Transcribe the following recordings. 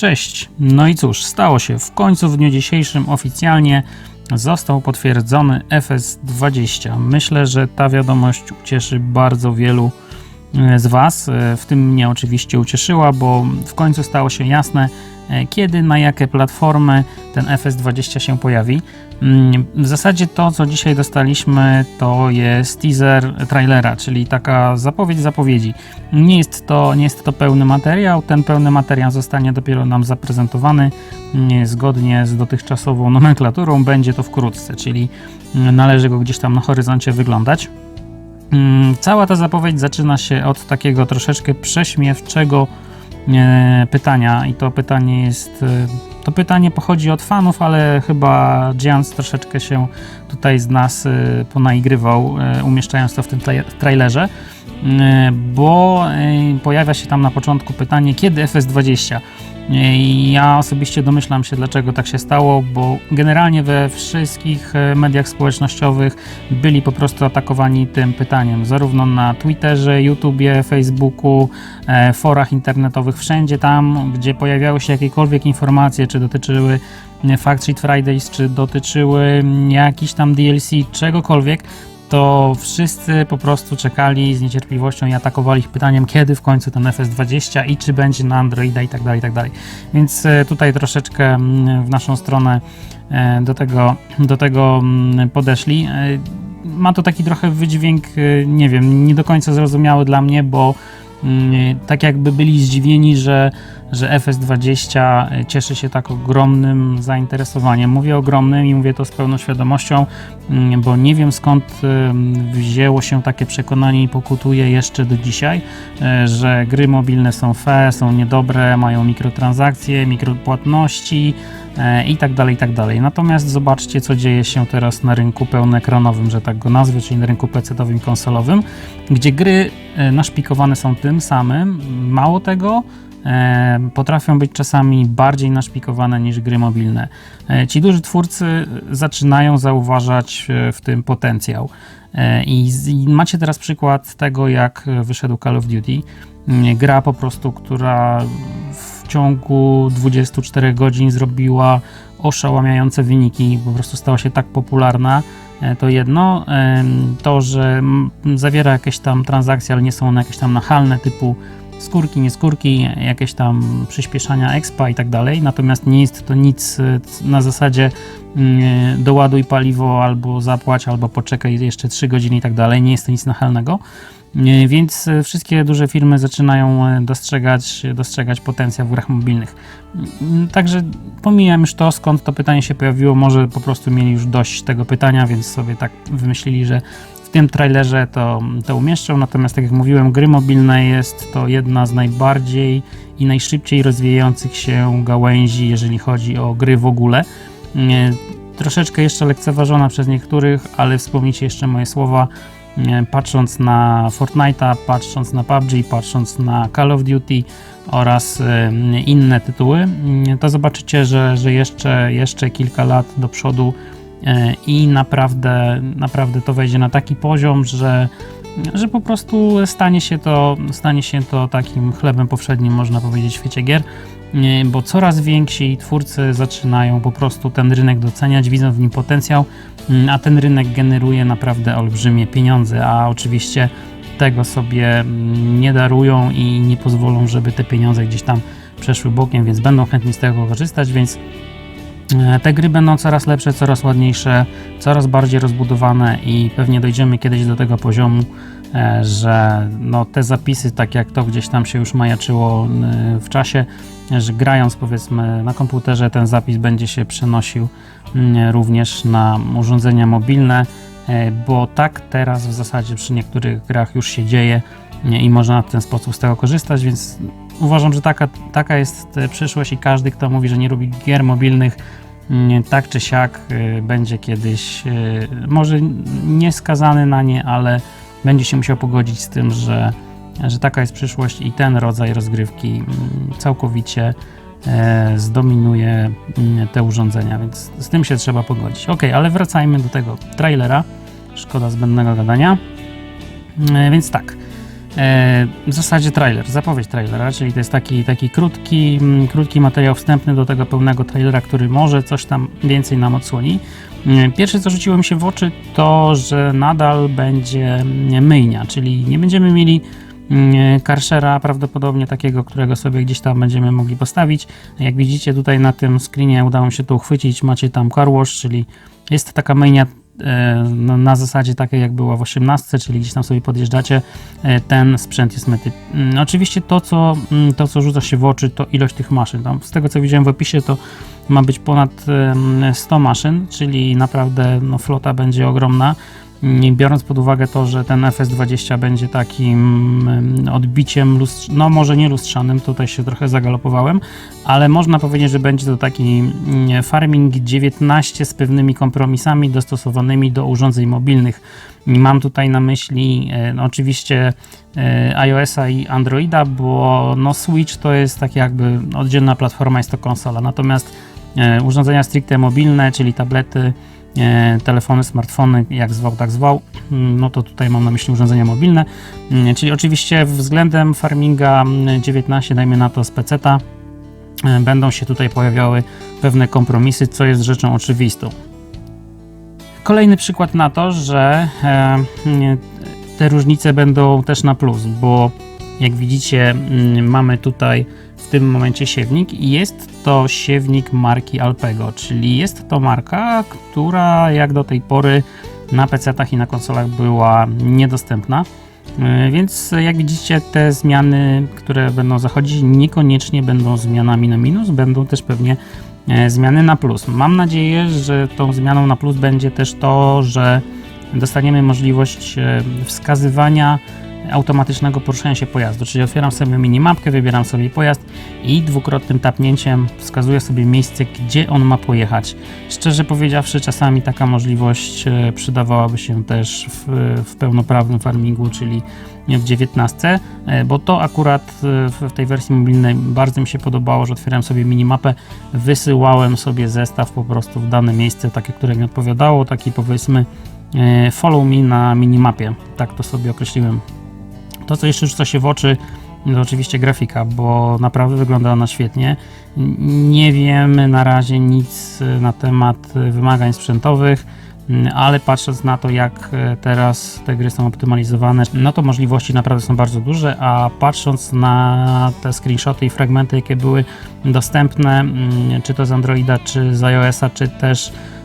Cześć. No i cóż, stało się. W końcu w dniu dzisiejszym oficjalnie został potwierdzony FS20. Myślę, że ta wiadomość ucieszy bardzo wielu e, z Was. E, W tym mnie oczywiście ucieszyła, bo w końcu stało się jasne, kiedy, na jakie platformy ten FS20 się pojawi. Mm, W zasadzie to, co dzisiaj dostaliśmy, to jest teaser trailera, czyli taka zapowiedź zapowiedzi. Nie jest to, nie jest to pełny materiał. Ten pełny materiał zostanie dopiero nam zaprezentowany mm, zgodnie z dotychczasową nomenklaturą. Będzie to wkrótce, czyli mm, należy go gdzieś tam na horyzoncie wyglądać. Cała ta zapowiedź zaczyna się od takiego troszeczkę prześmiewczego pytania i to pytanie jest e, to pytanie pochodzi od fanów, ale chyba Giants troszeczkę się tutaj z nas e, ponaigrywał, e, umieszczając to w tym tra- trailerze, bo pojawia się tam na początku pytanie, kiedy FS20? Ja osobiście domyślam się, dlaczego tak się stało, bo generalnie we wszystkich e, mediach społecznościowych byli po prostu atakowani tym pytaniem, zarówno na Twitterze, YouTubie, Facebooku, e, forach internetowych, wszędzie tam, gdzie pojawiały się jakiekolwiek informacje, czy dotyczyły e, Fact Sheet Fridays, czy dotyczyły jakichś tam DLC, czegokolwiek, to wszyscy po prostu czekali z niecierpliwością i atakowali ich pytaniem, kiedy w końcu ten FS20 i czy będzie na Androida i tak dalej, i tak dalej. Więc e, tutaj troszeczkę mm, w naszą stronę e, do tego, do tego mm, podeszli. E, Ma to taki trochę wydźwięk, nie wiem, nie do końca zrozumiały dla mnie, bo tak jakby byli zdziwieni, że, że FS20 cieszy się tak ogromnym zainteresowaniem. Mówię ogromnym i mówię to z pełną świadomością, mm, bo nie wiem skąd wzięło się takie przekonanie i pokutuje jeszcze do dzisiaj, e, że gry mobilne są fe, są niedobre, mają mikrotransakcje, mikropłatności e, i tak dalej, i tak dalej. Natomiast zobaczcie, co dzieje się teraz na rynku pełnoekranowym, że tak go nazwę, czyli na rynku PC-owym konsolowym, gdzie gry e, naszpikowane są tym samym. Mało tego, e, potrafią być czasami bardziej naszpikowane niż gry mobilne. E, Ci duży twórcy zaczynają zauważać e, w tym potencjał. E, I, macie teraz przykład tego, jak wyszedł Call of Duty. Gra po prostu, która w ciągu 24 godzin zrobiła oszałamiające wyniki, po prostu stała się tak popularna. E, To jedno, to, że zawiera jakieś tam transakcje, ale nie są one jakieś tam nachalne, typu skórki, nie skórki, jakieś tam przyspieszania expa i tak dalej. Natomiast nie jest to nic e, na zasadzie mm, doładuj paliwo albo zapłać, albo poczekaj jeszcze 3 godziny i tak dalej. Nie jest to nic nachalnego. E, Więc e, wszystkie duże firmy zaczynają e, dostrzegać, dostrzegać potencjał w grach mobilnych. Mm, Także pomijam już to, skąd to pytanie się pojawiło. Może po prostu mieli już dość tego pytania, więc sobie tak wymyślili, że w tym trailerze to, to umieszczą. Natomiast, tak jak mówiłem, gry mobilne jest to jedna z najbardziej i najszybciej rozwijających się gałęzi, jeżeli chodzi o gry w ogóle. Troszeczkę jeszcze lekceważona przez niektórych, ale wspomnijcie jeszcze moje słowa. Nie, Patrząc na Fortnite'a, patrząc na PUBG, patrząc na Call of Duty oraz e, inne tytuły, mm, to zobaczycie, że, że jeszcze, jeszcze kilka lat do przodu e, i naprawdę, naprawdę to wejdzie na taki poziom, że, że po prostu stanie się, to, stanie się to takim chlebem powszednim, można powiedzieć, w świecie gier, nie, bo coraz więksi twórcy zaczynają po prostu ten rynek doceniać, widzą w nim potencjał, mm, a ten rynek generuje naprawdę olbrzymie pieniądze, a oczywiście tego sobie mm, nie darują i nie pozwolą, żeby te pieniądze gdzieś tam przeszły bokiem, więc będą chętni z tego korzystać, więc E, Te gry będą coraz lepsze, coraz ładniejsze, coraz bardziej rozbudowane i pewnie dojdziemy kiedyś do tego poziomu, e, że no, te zapisy, tak jak to gdzieś tam się już majaczyło n- w czasie, że grając powiedzmy na komputerze, ten zapis będzie się przenosił mm, również na urządzenia mobilne, e, bo tak teraz w zasadzie przy niektórych grach już się dzieje i można w ten sposób z tego korzystać, więc uważam, że taka, taka jest e, przyszłość i każdy, kto mówi, że nie lubi gier mobilnych, mm, tak czy siak y, będzie kiedyś y, może nie skazany na nie, ale będzie się musiał pogodzić z tym, że, że taka jest przyszłość i ten rodzaj rozgrywki mm, całkowicie e, zdominuje mm, te urządzenia, więc z tym się trzeba pogodzić. Ok, ale wracajmy do tego trailera. Szkoda zbędnego gadania. E, Więc tak. E, w zasadzie trailer, zapowiedź trailera, czyli to jest taki, taki krótki, mm, krótki materiał wstępny do tego pełnego trailera, który może coś tam więcej nam odsłoni. E, pierwsze, co rzuciło mi się w oczy, to, że nadal będzie mm, myjnia, czyli nie będziemy mieli mm, karszera prawdopodobnie takiego, którego sobie gdzieś tam będziemy mogli postawić. Jak widzicie tutaj na tym screenie udało mi się to uchwycić, macie tam car wash, czyli jest taka myjnia E, na zasadzie takiej jak była w 18, czyli gdzieś tam sobie podjeżdżacie, e, ten sprzęt jest myty. Mm, oczywiście to co, mm, to, co rzuca się w oczy, to ilość tych maszyn. Tam z tego co widziałem w opisie, to ma być ponad 100 maszyn, czyli naprawdę no, flota będzie ogromna. Biorąc pod uwagę to, że ten FS20 będzie takim odbiciem, lustr- no może nie lustrzanym, tutaj się trochę zagalopowałem, ale można powiedzieć, że będzie to taki farming 19 z pewnymi kompromisami dostosowanymi do urządzeń mobilnych. Mam tutaj na myśli e, no oczywiście e, iOS-a i Androida, bo no Switch to jest tak jakby oddzielna platforma, jest to konsola, natomiast e, urządzenia stricte mobilne, czyli tablety, telefony, smartfony, jak zwał, tak zwał, mm, no to tutaj mam na myśli urządzenia mobilne, mm, czyli oczywiście względem farminga 19, mm, dajmy na to z peceta, e, będą się tutaj pojawiały pewne kompromisy, co jest rzeczą oczywistą. Kolejny przykład na to, że e, te różnice będą też na plus, bo jak widzicie mamy tutaj tym momencie siewnik i jest to siewnik marki Alpego, czyli jest to marka, która jak do tej pory na PC-tach i na konsolach była niedostępna. E, więc jak widzicie, te zmiany, które będą zachodzić, niekoniecznie będą zmianami na minus, będą też pewnie e, zmiany na plus. Mam nadzieję, że tą zmianą na plus będzie też to, że dostaniemy możliwość e, wskazywania automatycznego poruszania się pojazdu, czyli otwieram sobie minimapkę, wybieram sobie pojazd i dwukrotnym tapnięciem wskazuję sobie miejsce, gdzie on ma pojechać. Szczerze powiedziawszy, czasami taka możliwość e, przydawałaby się też w, w pełnoprawnym farmingu, czyli w 19, e, bo to akurat e, w tej wersji mobilnej bardzo mi się podobało, że otwierałem sobie minimapę, wysyłałem sobie zestaw po prostu w dane miejsce, takie, które mi odpowiadało, taki powiedzmy follow me na minimapie, tak to sobie określiłem to, co jeszcze rzuca się w oczy, to oczywiście grafika, bo naprawdę wygląda ona świetnie. Nie wiemy na razie nic na temat wymagań sprzętowych, ale patrząc na to, jak teraz te gry są optymalizowane, no to możliwości naprawdę są bardzo duże, a patrząc na te screenshoty i fragmenty, jakie były dostępne, czy to z Androida, czy z iOS-a, czy też E,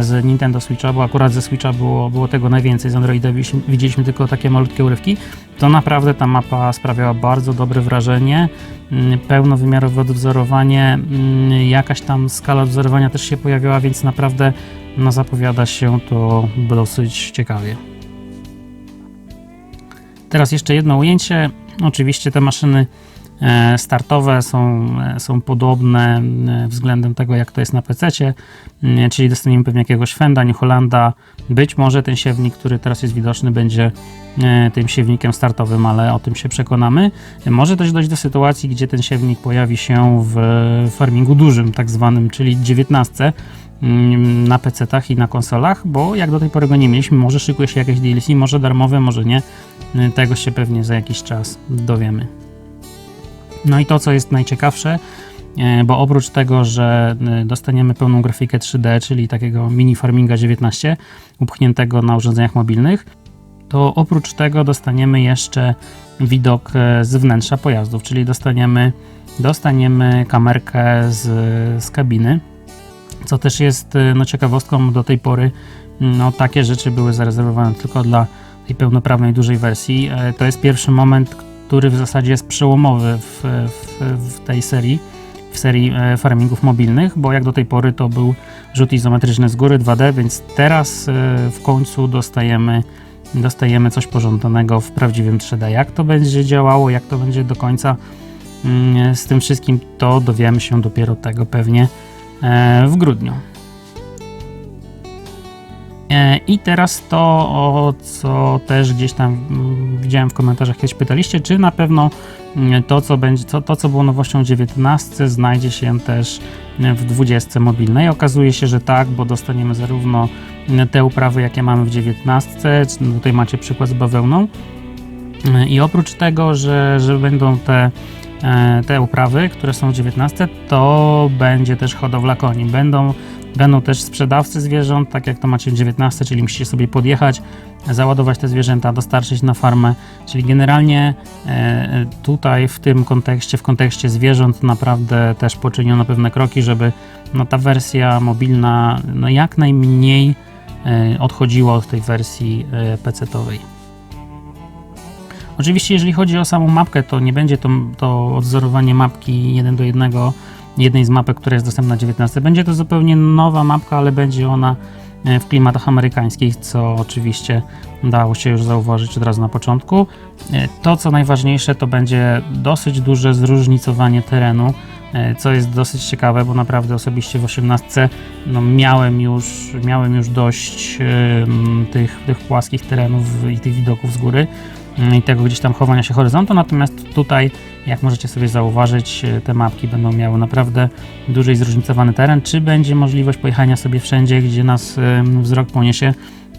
z Nintendo Switcha, bo akurat ze Switcha było, było tego najwięcej, z Androida widzieliśmy tylko takie malutkie urywki, to naprawdę ta mapa sprawiała bardzo dobre wrażenie, mm, pełnowymiarowe odwzorowanie, mm, jakaś tam skala odwzorowania też się pojawiała, więc naprawdę no, zapowiada się to dosyć ciekawie. Teraz jeszcze jedno ujęcie. Oczywiście te maszyny E, startowe są, e, są podobne e, względem tego, jak to jest na PC, czyli dostaniemy pewnie jakiegoś Fenda, New. Być może ten siewnik, który teraz jest widoczny, będzie tym siewnikiem startowym, ale o tym się przekonamy. Może też dojść do sytuacji, gdzie ten siewnik pojawi się w farmingu dużym, tak zwanym, czyli 19 na PC-tach i na konsolach, bo jak do tej pory go nie mieliśmy, może szykuje się jakieś DLC, może darmowe, może nie. Tego się pewnie za jakiś czas dowiemy. No i to, co jest najciekawsze, e, bo oprócz tego, że e, dostaniemy pełną grafikę 3D, czyli takiego mini farminga 19 upchniętego na urządzeniach mobilnych, to oprócz tego dostaniemy jeszcze widok e, z wnętrza pojazdów, czyli dostaniemy, dostaniemy kamerkę z, z kabiny, co też jest no, ciekawostką do tej pory. No, takie rzeczy były zarezerwowane tylko dla tej pełnoprawnej dużej wersji. To jest pierwszy moment, który w zasadzie jest przełomowy w, w, w tej serii, w serii e, farmingów mobilnych, bo jak do tej pory to był rzut izometryczny z góry 2D, więc teraz e, w końcu dostajemy, dostajemy coś pożądanego w prawdziwym 3D. Jak to będzie działało, jak to będzie do końca mm, z tym wszystkim, to dowiemy się dopiero tego pewnie e, w grudniu. E, I teraz to, o co też gdzieś tam mm, widziałem w komentarzach, kiedyś pytaliście, czy na pewno mm, to, co będzie, to, to, co było nowością 19, znajdzie się też w 20 mobilnej. Okazuje się, że tak, bo dostaniemy zarówno te uprawy, jakie mamy w 19, tutaj macie przykład z bawełną, I oprócz tego, że, że będą te, e, te uprawy, które są w 19, to będzie też hodowla koni. Będą, będą też sprzedawcy zwierząt, tak jak to macie w 19, czyli musicie sobie podjechać, załadować te zwierzęta, dostarczyć na farmę. Czyli generalnie e, tutaj w tym kontekście, w kontekście zwierząt naprawdę też poczyniono pewne kroki, żeby no, ta wersja mobilna no, jak najmniej e, odchodziła od tej wersji e, PC-towej. Oczywiście, jeżeli chodzi o samą mapkę, to nie będzie to, to odzorowanie mapki 1 do 1, jednej z mapek, która jest dostępna na 19. Będzie to zupełnie nowa mapka, ale będzie ona e, w klimatach amerykańskich, co oczywiście dało się już zauważyć od razu na początku. E, to, co najważniejsze, to będzie dosyć duże zróżnicowanie terenu, e, co jest dosyć ciekawe, bo naprawdę osobiście w 18 no, miałem, już, miałem już dość tych, tych płaskich terenów i tych widoków z góry i tego gdzieś tam chowania się horyzontu, natomiast tutaj, jak możecie sobie zauważyć, te mapki będą miały naprawdę duży i zróżnicowany teren. Czy będzie możliwość pojechania sobie wszędzie, gdzie nas wzrok poniesie?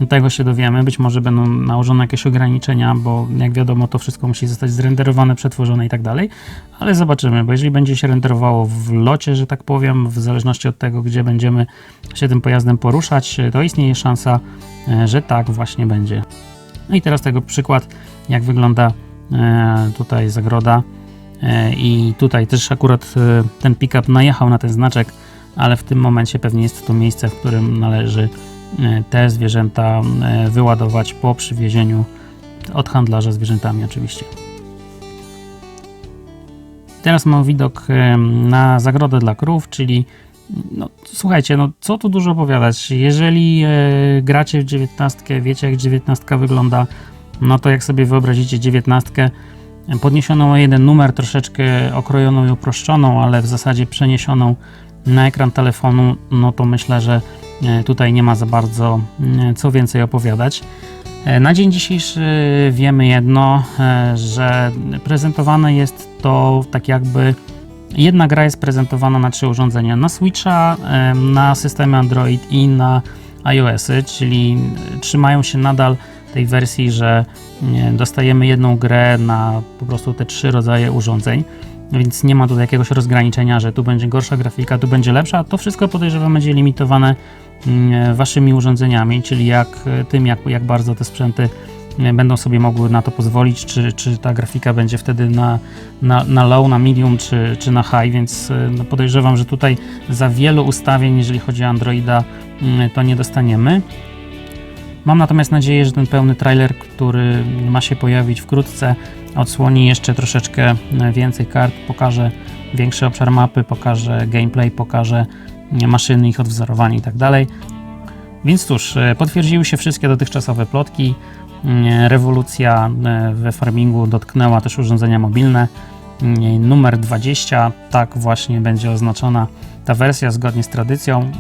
Tego się dowiemy. Być może będą nałożone jakieś ograniczenia, bo jak wiadomo, to wszystko musi zostać zrenderowane, przetworzone i tak dalej. Ale zobaczymy, bo jeżeli będzie się renderowało w locie, że tak powiem, w zależności od tego, gdzie będziemy się tym pojazdem poruszać, to istnieje szansa, e, że tak właśnie będzie. No i teraz tego przykład, jak wygląda e, tutaj zagroda. E, I tutaj też akurat ten pickup najechał na ten znaczek, ale w tym momencie pewnie jest to miejsce, w którym należy te zwierzęta wyładować po przywiezieniu od handlarza zwierzętami oczywiście. Teraz mam widok na zagrodę dla krów, czyli no, słuchajcie, no co tu dużo opowiadać. Jeżeli e, gracie w 19, wiecie jak 19 wygląda, no to jak sobie wyobrazicie 19, podniesioną o jeden numer, troszeczkę okrojoną i uproszczoną, ale w zasadzie przeniesioną na ekran telefonu, no to myślę, że e, tutaj nie ma za bardzo e, co więcej opowiadać. E, na dzień dzisiejszy wiemy jedno, że prezentowane jest to tak jakby jedna gra jest prezentowana na trzy urządzenia: na Switcha, na systemy Android i na iOSy, czyli trzymają się nadal tej wersji, że dostajemy jedną grę na po prostu te trzy rodzaje urządzeń więc nie ma tutaj jakiegoś rozgraniczenia, że tu będzie gorsza grafika, tu będzie lepsza. To wszystko podejrzewam będzie limitowane mm, waszymi urządzeniami, czyli jak tym, jak, jak bardzo te sprzęty będą sobie mogły na to pozwolić, czy, czy ta grafika będzie wtedy na, na, na low, na medium, czy, czy na high, więc y, no podejrzewam, że tutaj za wielu ustawień, jeżeli chodzi o Androida, mm, to nie dostaniemy. Mam natomiast nadzieję, że ten pełny trailer, który ma się pojawić wkrótce, odsłoni jeszcze troszeczkę więcej kart, pokaże większy obszar mapy, pokaże gameplay, pokaże maszyny, ich odwzorowanie i tak dalej. Więc cóż, potwierdziły się wszystkie dotychczasowe plotki. Rewolucja we farmingu dotknęła też urządzenia mobilne. Numer 20, tak właśnie będzie oznaczona ta wersja zgodnie z tradycją.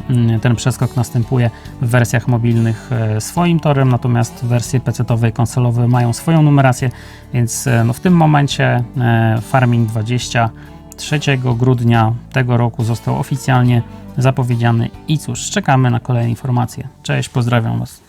Ten przeskok następuje w wersjach mobilnych e, swoim torem, natomiast wersje PC-owe i konsolowe mają swoją numerację, więc e, no w tym momencie e, Farming 20 3 grudnia tego roku został oficjalnie zapowiedziany i cóż, czekamy na kolejne informacje. Cześć, pozdrawiam Was.